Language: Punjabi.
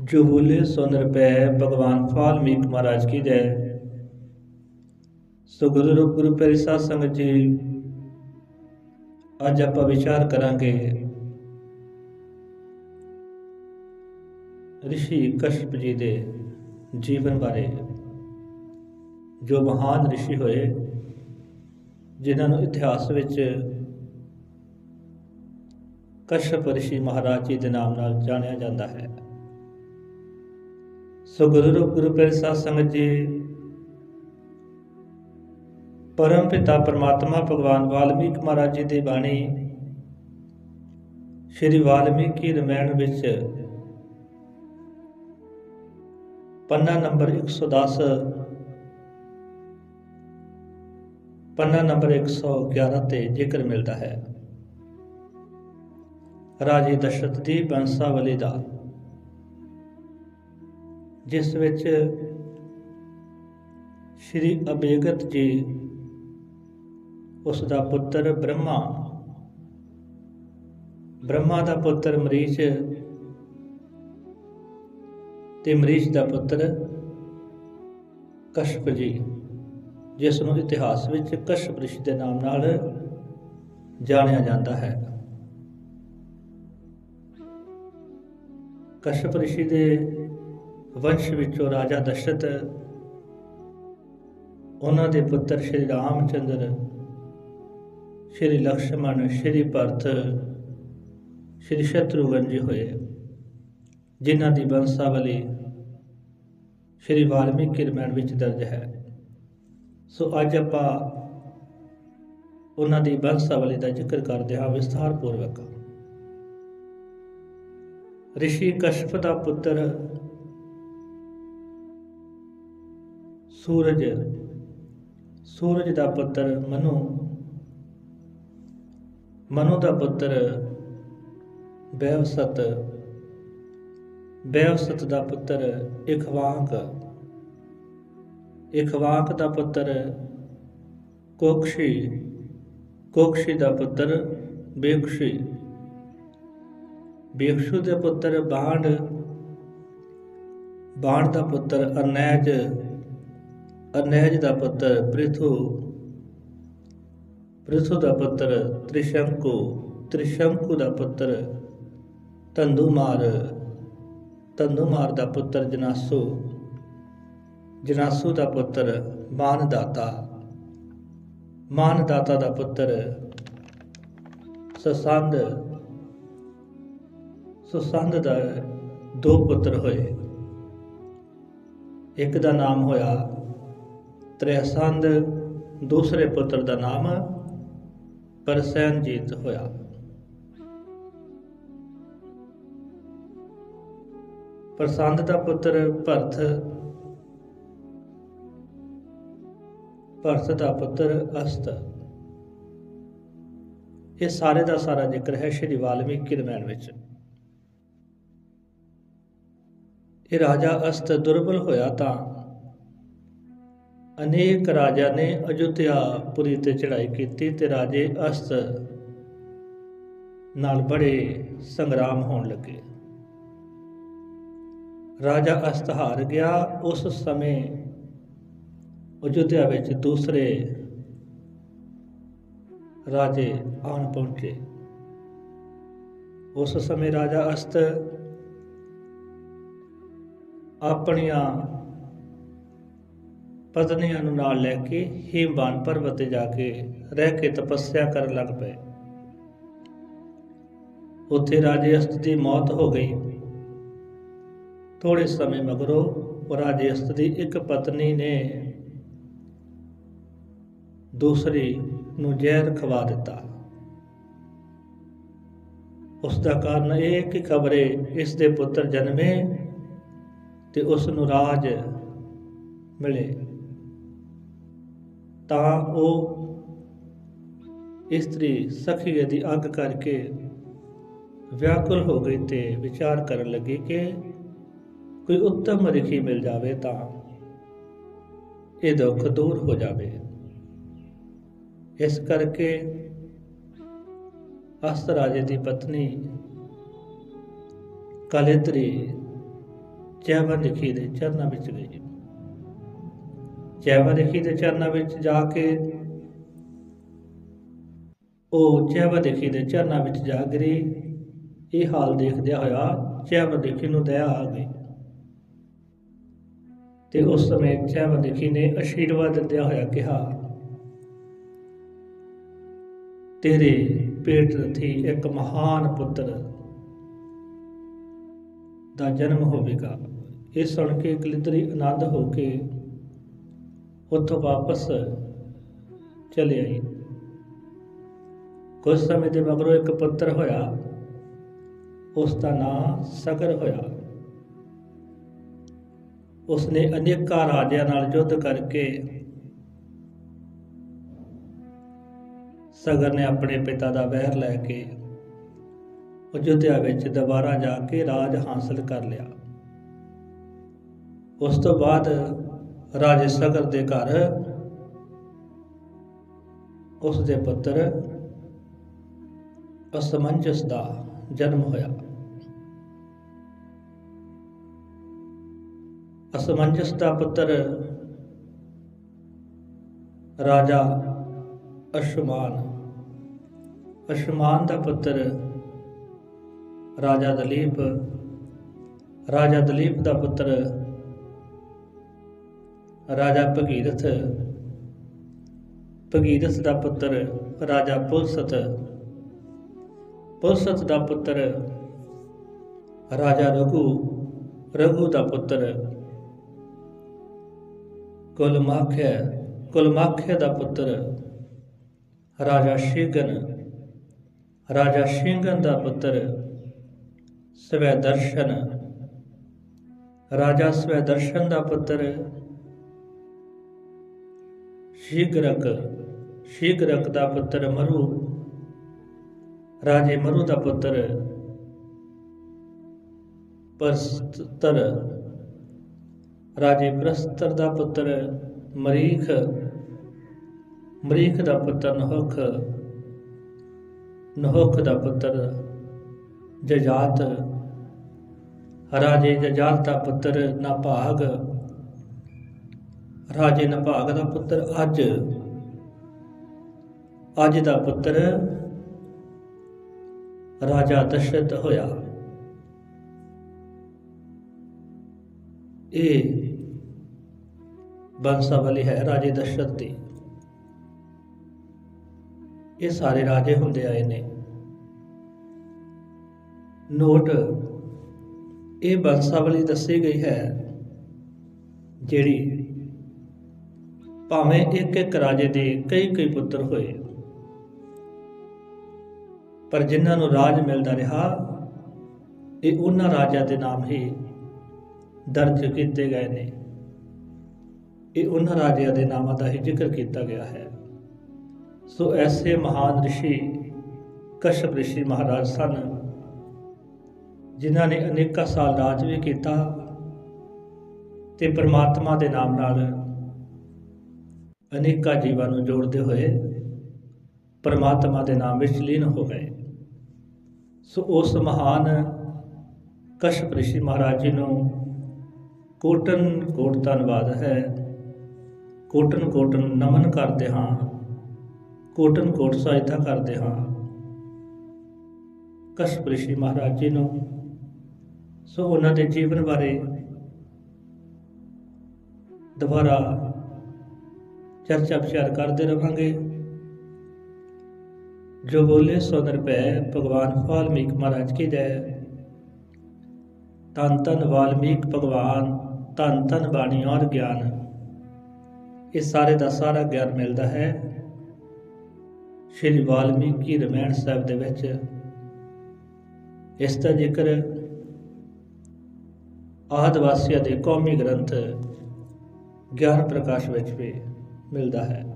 ਜੋ ਬੋਲੇ ਸੋ ਨਿਰਭੈ ਭਗਵਾਨ ਵਾਲਮੀਕ ਮਹਾਰਾਜ ਕੀ ਜੈ। ਸੋ ਗੁਰੂ ਰੂਪ ਗੁਰੂ ਪਿਆਰੀ ਸਾਧ ਸੰਗਤ ਜੀ, ਅੱਜ ਆਪਾਂ ਵਿਚਾਰ ਕਰਾਂਗੇ ਰਿਸ਼ੀ ਕਸ਼ਪ ਜੀ ਦੇ ਜੀਵਨ ਬਾਰੇ, ਜੋ ਮਹਾਨ ਰਿਸ਼ੀ ਹੋਏ, ਜਿਨ੍ਹਾਂ ਨੂੰ ਇਤਿਹਾਸ ਵਿੱਚ ਕਸ਼ਪ ਰਿਸ਼ੀ ਮਹਾਰਾਜ ਜੀ ਦੇ ਨਾਮ ਨਾਲ ਜਾਣਿਆ ਜਾਂਦਾ ਹੈ। ਸੋ ਗੁਰੂ ਰੂਪ ਗੁਰੂ ਪਿਆਰੇ ਸਾਧ ਸੰਗਤ ਜੀ, ਪਰਮ ਪਿਤਾ ਪਰਮਾਤਮਾ ਭਗਵਾਨ ਵਾਲਮੀਕ ਮਹਾਰਾਜ ਜੀ ਦੀ ਬਾਣੀ ਸ਼੍ਰੀ ਵਾਲਮੀਕੀ ਰਮਾਇਣ ਵਿੱਚ ਪੰਨਾ ਨੰਬਰ 110 ਪੰਨਾ ਨੰਬਰ 111 ਤੇ ਜ਼ਿਕਰ ਮਿਲਦਾ ਹੈ। ਰਾਜੇ ਦਸ਼ਰਥ ਦੀ ਬੰਸਾਵਲੀ ਦਾ ਜਿਸ ਵਿੱਚ ਸ਼੍ਰੀ ਅਬੇਗਤ ਜੀ ਉਸ ਦਾ ਪੁੱਤਰ ਬ੍ਰਹਮਾ ਬ੍ਰਹਮਾ ਦਾ ਪੁੱਤਰ ਮਰੀਚ ਤੇ ਮਰੀਚ ਦਾ ਪੁੱਤਰ ਕਸ਼ਪ ਜੀ, ਜਿਸ ਨੂੰ ਇਤਿਹਾਸ ਵਿੱਚ ਕਸ਼ਪ ਰਿਸ਼ੀ ਦੇ ਨਾਮ ਨਾਲ ਜਾਣਿਆ ਜਾਂਦਾ ਹੈ। ਕਸ਼ਪ ਰਿਸ਼ੀ ਦੇ ਵੰਸ਼ ਵਿੱਚੋਂ ਰਾਜਾ ਦਸ਼ਰਥ, ਉਹਨਾਂ ਦੇ ਪੁੱਤਰ ਸ਼੍ਰੀ ਰਾਮਚੰਦਰ, ਸ਼੍ਰੀ ਲਕਸ਼ਮਣ, ਸ਼੍ਰੀ ਭਰਤ, ਸ਼੍ਰੀ ਸ਼ਤਰੂਗਨ ਜੀ ਹੋਏ। ਜਿਨ੍ਹਾਂ ਦੀ ਬੰਸਾਵਲੀ ਸ਼੍ਰੀ ਵਾਲਮੀਕੀ ਰਮਾਇਣ ਵਿੱਚ ਦਰਜ ਹੈ। ਸੋ ਅੱਜ ਆਪਾਂ ਉਹਨਾਂ ਦੀ ਬੰਸਾਵਲੀ ਦਾ ਜ਼ਿਕਰ ਕਰਦੇ ਹਾਂ ਵਿਸਥਾਰ ਪੂਰਵਕ ਰਿਸ਼ੀ ਕਸ਼ਪ ਦਾ ਪੁੱਤਰ ਸੂਰਜ ਸੂਰਜ ਦਾ ਪੁੱਤਰ ਮਨੂ ਮਨੂ ਦਾ ਪੁੱਤਰ ਬੈਵਸਤ ਬੈਵਸਤ ਦਾ ਪੁੱਤਰ ਇਖਵਾਕ ਇਖਵਾਕ ਦਾ ਪੁੱਤਰ ਕੋਕਸ਼ੀ ਕੋਕਸ਼ੀ ਦਾ ਪੁੱਤਰ ਬੇਕਸ਼ੀ, ਬੇਕਸ਼ੂ ਦੇ ਪੁੱਤਰ ਬਾਣ ਬਾਣ ਦਾ ਪੁੱਤਰ ਅਨੈਜ ਅਨੈਜ ਦਾ ਪੁੱਤਰ ਪ੍ਰਿਥੂ ਪ੍ਰਿਥੂ ਦਾ ਪੁੱਤਰ ਤ੍ਰਿਸ਼ੰਕੂ ਤ੍ਰਿਸ਼ੰਕੂ ਦਾ ਪੁੱਤਰ ਤੰਦੂਮਾਰ ਤੰਦੂਮਾਰ ਦਾ ਪੁੱਤਰ ਜਨਾਸੂ ਜਨਾਸੂ ਦਾ ਪੁੱਤਰ ਮਾਨਦਾਤਾ ਮਾਨਦਾਤਾ ਦਾ ਪੁੱਤਰ ਸਸੰਦ ਸੁਸੰਦ ਦਾ ਦੋ ਪੁੱਤਰ ਹੋਏ ਇੱਕ ਦਾ ਨਾਮ ਹੋਇਆ ਤ੍ਰਿਹਸੰਦ ਦੂਸਰੇ ਪੁੱਤਰ ਦਾ ਨਾਮ ਪਰਸੈਨਜੀਤ ਹੋਇਆ। ਪ੍ਰਸੰਦ ਦਾ ਪੁੱਤਰ ਭਰਤ ਭਰਤ ਦਾ ਪੁੱਤਰ ਅਸਤ। ਇਹ ਸਾਰੇ ਦਾ ਸਾਰਾ ਜ਼ਿਕਰ ਹੈ ਸ਼੍ਰੀ ਵਾਲਮੀਕੀ ਰਮਾਇਣ ਵਿੱਚ। ਇਹ ਰਾਜਾ ਅਸਤ ਦੁਰਬਲ ਹੋਇਆ ਤਾਂ ਅਨੇਕ ਰਾਜਾ ਨੇ ਅਯੁੱਧਿਆਪੁਰੀ ਤੇ ਚੜ੍ਹਾਈ ਕੀਤੀ ਤੇ ਰਾਜੇ ਅਸਤ ਨਾਲ ਬੜੇ ਸੰਗਰਾਮ ਹੋਣ ਲੱਗੇ। ਰਾਜਾ ਅਸਤ ਹਾਰ ਗਿਆ। ਉਸ ਸਮੇਂ ਅਯੁੱਧਿਆ ਵਿੱਚ ਦੂਸਰੇ ਰਾਜੇ ਆਣ ਪਹੁੰਚੇ। ਉਸ ਸਮੇਂ ਰਾਜਾ ਅਸਤ ਆਪਣੀਆਂ ਪਤਨੀਆਂ ਨੂੰ ਨਾਲ ਲੈ ਕੇ ਹੀਮਬਾਨ ਪਰਬਤ ਤੇ ਜਾ ਕੇ ਰਹਿ ਕੇ ਤਪੱਸਿਆ ਕਰਨ ਲੱਗ ਪਏ। ਉੱਥੇ ਰਾਜੇ ਅਸਤ ਦੀ ਮੌਤ ਹੋ ਗਈ। ਥੋੜੇ ਸਮੇਂ ਮਗਰੋਂ ਉਹ ਰਾਜੇ ਅਸਤ ਦੀ ਇੱਕ ਪਤਨੀ ਨੇ ਦੂਸਰੀ ਨੂੰ ਜ਼ਹਿਰ ਖਵਾ ਦਿੱਤਾ। ਉਸ ਦਾ ਕਾਰਨ ਇਹ ਕਿ ਖਬਰੇ ਇਸ ਦੇ ਪੁੱਤਰ ਜਨਮੇ ਤੇ ਉਸ ਨੂੰ ਰਾਜ ਮਿਲੇ। ਤਾਂ ਉਹ ਇਸਤਰੀ ਸਖੀ ਦੀ ਅੱਗ ਕਰਕੇ ਵਿਆਕੁਲ ਹੋ ਗਈ ਤੇ ਵਿਚਾਰ ਕਰਨ ਲੱਗੀ ਕਿ ਕੋਈ ਉੱਤਮ ਰਿਖੀ ਮਿਲ ਜਾਵੇ ਤਾਂ ਇਹ ਦੁੱਖ ਦੂਰ ਹੋ ਜਾਵੇ। ਇਸ ਕਰਕੇ ਅਸਤ ਰਾਜੇ ਦੀ ਪਤਨੀ ਕਲੇਤਰੀ ਜੈਵਨ ਲਿਖੀ ਦੇ ਚਰਨਾਂ ਵਿੱਚ ਗਈ। ਜੈਵਨ ਲਿਖੀ ਦੇ ਚਰਨਾਂ ਵਿੱਚ ਜਾ ਕੇ, ਉਹ ਜੈਵਨ ਦੇ ਚਰਨਾਂ ਵਿੱਚ ਜਾ ਗਿਰੀ ਇਹ ਹਾਲ ਦੇਖਦਿਆਂ ਹੋਇਆ ਜੈਵਨ ਨੂੰ ਦਇਆ ਆ ਗਈ। ਤੇ ਉਸ ਸਮੇਂ ਜੈਵਨ ਨੇ ਅਸ਼ੀਰਵਾਦ ਦਿੰਦਿਆਂ ਹੋਇਆ ਕਿਹਾ, ਤੇਰੇ ਪੇਟ ਥੀ ਇੱਕ ਮਹਾਨ ਪੁੱਤਰ ਦਾ ਜਨਮ ਹੋਵੇਗਾ। ਇਹ ਸੁਣ ਕੇ ਕਲਿਤਰੀ ਆਨੰਦ ਹੋ ਕੇ ਉੱਥੋਂ ਵਾਪਸ ਚਲੇ ਆਈ। ਕੁਝ ਸਮੇਂ ਦੇ ਮਗਰੋਂ ਇੱਕ ਪੁੱਤਰ ਹੋਇਆ। ਉਸ ਦਾ ਨਾਂ ਸਗਰ ਹੋਇਆ। ਉਸਨੇ ਅਨੇਕਾਂ ਰਾਜਿਆਂ ਨਾਲ ਯੁੱਧ ਕਰਕੇ ਸਗਰ ਨੇ ਆਪਣੇ ਪਿਤਾ ਦਾ ਵਹਿਰ ਲੈ ਕੇ ਅਯੁੱਧਿਆ ਵਿੱਚ ਦੁਬਾਰਾ ਜਾ ਕੇ ਰਾਜ ਹਾਸਲ ਕਰ ਲਿਆ। ਉਸ ਤੋਂ ਬਾਅਦ ਰਾਜੇ ਸਗਰ ਦੇ ਘਰ, ਉਸ ਦੇ ਪੁੱਤਰ ਅਸਮੰਜਸ ਦਾ ਜਨਮ ਹੋਇਆ। ਅਸਮੰਜਸ ਦਾ ਪੁੱਤਰ ਰਾਜਾ ਅਸ਼ਮਾਨ ਅਸ਼ਮਾਨ ਦਾ ਪੁੱਤਰ ਰਾਜਾ ਦਲੀਪ ਰਾਜਾ ਦਲੀਪ ਦਾ ਪੁੱਤਰ ਰਾਜਾ ਭਗੀਰਥ। ਭਗੀਰਥ ਦਾ ਪੁੱਤਰ ਰਾਜਾ ਪੁਲਸਤ ਪੁਲਸਤ ਦਾ ਪੁੱਤਰ ਰਾਜਾ ਰਘੂ। ਰਘੂ ਦਾ ਪੁੱਤਰ ਕੁਲਮਾਖਿਆ। ਕੁਲਮਾਖਿਆ ਦਾ ਪੁੱਤਰ ਰਾਜਾ ਸ਼ਿੰਗਨ। ਰਾਜਾ ਸ਼ਿੰਗਨ ਦਾ ਪੁੱਤਰ ਸਵੈਦਰਸ਼ਨ। ਰਾਜਾ ਸਵੈਦਰਸ਼ਨ ਦਾ ਪੁੱਤਰ ਸ਼ੀਗਰਕ ਸ਼ੀਗਰਕ ਦਾ ਪੁੱਤਰ ਮਰੂ। ਰਾਜੇ ਮਰੂ ਦਾ ਪੁੱਤਰ ਪ੍ਰਸਤਰ ਰਾਜੇ ਪ੍ਰਸਤਰ ਦਾ ਪੁੱਤਰ ਮਰੀਖ। ਮਰੀਖ ਦਾ ਪੁੱਤਰ ਨਹੁਖ। ਨਹੁਖ ਦਾ ਪੁੱਤਰ ਜਜਾਤ। ਰਾਜੇ ਜਜਾਤ ਦਾ ਪੁੱਤਰ ਨਾਭਾਗ। ਰਾਜੇ ਨਭਾਗ ਦਾ ਪੁੱਤਰ ਅੱਜ ਅੱਜ ਦਾ ਪੁੱਤਰ ਰਾਜਾ ਦਸ਼ਰਥ ਹੋਇਆ। ਇਹ ਬੰਸਾਵਲੀ ਹੈ ਰਾਜੇ ਦਸ਼ਰਥ ਦੀ। ਇਹ ਸਾਰੇ ਰਾਜੇ ਹੁੰਦੇ ਆਏ ਨੇ। ਨੋਟ, ਇਹ ਬੰਸਾਵਲੀ ਦੱਸੀ ਗਈ ਹੈ ਜਿਹੜੀ ਭਾਵੇਂ ਇੱਕ ਇੱਕ ਰਾਜੇ ਦੇ ਕਈ ਕਈ ਪੁੱਤਰ ਹੋਏ ਪਰ ਜਿਨ੍ਹਾਂ ਨੂੰ ਰਾਜ ਮਿਲਦਾ ਰਿਹਾ ਇਹ ਉਹਨਾਂ ਰਾਜਿਆਂ ਦੇ ਨਾਮ ਹੀ ਦਰਜ ਕੀਤੇ ਗਏ ਨੇ ਇਹ ਉਹਨਾਂ ਰਾਜਿਆਂ ਦੇ ਨਾਮਾਂ ਦਾ ਹੀ ਜ਼ਿਕਰ ਕੀਤਾ ਗਿਆ ਹੈ ਸੋ ਐਸੇ ਮਹਾਨ ઋષਿ ਕਸ਼ਪ ઋષਿ ਮਹਾਰਾਜ ਸਨ ਜਿਨ੍ਹਾਂ ਨੇ ਅਨੇਕਾਂ ਸਾਲ ਰਾਜ ਵੀ ਕੀਤਾ ਤੇ ਪ੍ਰਮਾਤਮਾ ਦੇ ਨਾਮ ਨਾਲ ਅਨੇਕਾਂ ਜੀਵਾਂ ਨੂੰ ਜੋੜਦੇ ਹੋਏ ਪਰਮਾਤਮਾ ਦੇ ਨਾਮ ਵਿੱਚ ਲੀਨ ਹੋ ਗਏ। ਸੋ ਉਸ ਮਹਾਨ ਕਸ਼ਪ ਰਿਸ਼ੀ ਮਹਾਰਾਜ ਜੀ ਨੂੰ ਕੋਟਨ ਕੋਟ ਧੰਨਵਾਦ ਹੈ। ਕੋਟਨ ਕੋਟਨ ਨਮਨ ਕਰਦੇ ਹਾਂ। ਕੋਟਨ ਕੋਟ ਸਹਾਇਤਾ ਕਰਦੇ ਹਾਂ। ਕਸ਼ਪ ਰਿਸ਼ੀ ਮਹਾਰਾਜ ਜੀ ਨੂੰ। ਸੋ ਉਹਨਾਂ ਦੇ ਜੀਵਨ ਬਾਰੇ ਦੁਬਾਰਾ ਚਰਚਾ ਵਿਚਾਰ ਕਰਦੇ ਰਵਾਂਗੇ। ਜੋ ਬੋਲੇ ਸੋ ਨਿਰਭੈ ਭਗਵਾਨ ਵਾਲਮੀਕ ਮਹਾਰਾਜ ਕੀ ਜੈ ਤਨ ਤਨ ਵਾਲਮੀਕ ਭਗਵਾਨ ਤਨ ਤਨ ਬਾਣੀ ਔਰ ਗਿਆਨ। ਇਹ ਸਾਰੇ ਦਾ ਸਾਰਾ ਗਿਆਨ ਮਿਲਦਾ ਹੈ। ਸ਼੍ਰੀ ਵਾਲਮੀਕੀ ਰਮਾਇਣ ਸਾਹਿਬ ਦੇ ਵਿੱਚ। ਇਸ ਦਾ ਜ਼ਿਕਰ ਆਦਿਵਾਸੀਆਂ ਦੇ ਕੌਮੀ ਗ੍ਰੰਥ ਗਿਆਨ ਪ੍ਰਕਾਸ਼ ਵਿੱਚ ਵੀ। ਮਿਲਦਾ ਹੈ।